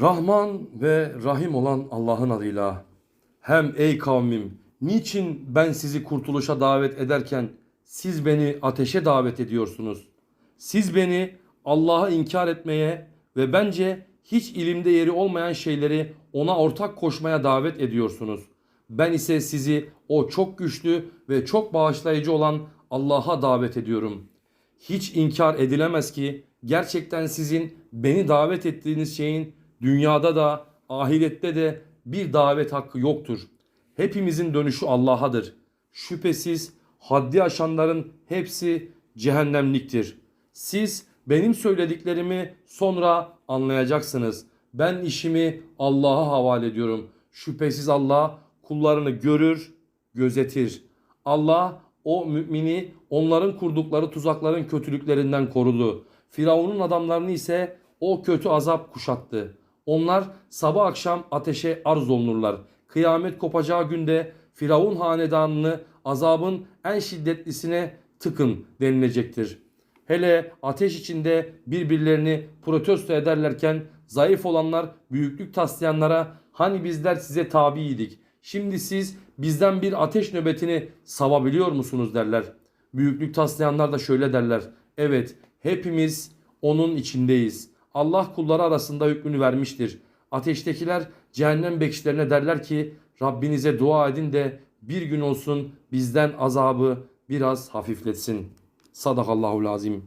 Rahman ve Rahim olan Allah'ın adıyla hem ey kavmim niçin ben sizi kurtuluşa davet ederken siz beni ateşe davet ediyorsunuz? Siz beni Allah'a inkar etmeye ve bence hiç ilimde yeri olmayan şeyleri ona ortak koşmaya davet ediyorsunuz. Ben ise sizi o çok güçlü ve çok bağışlayıcı olan Allah'a davet ediyorum. Hiç inkar edilemez ki gerçekten sizin beni davet ettiğiniz şeyin dünyada da ahirette de bir davet hakkı yoktur. Hepimizin dönüşü Allah'adır. Şüphesiz haddi aşanların hepsi cehennemliktir. Siz benim söylediklerimi sonra anlayacaksınız. Ben işimi Allah'a havale ediyorum. Şüphesiz Allah kullarını görür, gözetir. Allah o mümini onların kurdukları tuzakların kötülüklerinden korudu. Firavun'un adamlarını ise o kötü azap kuşattı. Onlar sabah akşam ateşe arz olunurlar. Kıyamet kopacağı günde Firavun hanedanını azabın en şiddetlisine tıkın denilecektir. Hele ateş içinde birbirlerini protesto ederlerken zayıf olanlar büyüklük taslayanlara hani bizler size tabiydik. Şimdi siz bizden bir ateş nöbetini savabiliyor musunuz derler. Büyüklük taslayanlar da şöyle derler. Evet hepimiz onun içindeyiz. Allah kulları arasında hükmünü vermiştir. Ateştekiler cehennem bekçilerine derler ki Rabbinize dua edin de bir gün olsun bizden azabı biraz hafifletsin. Sadakallahul azim.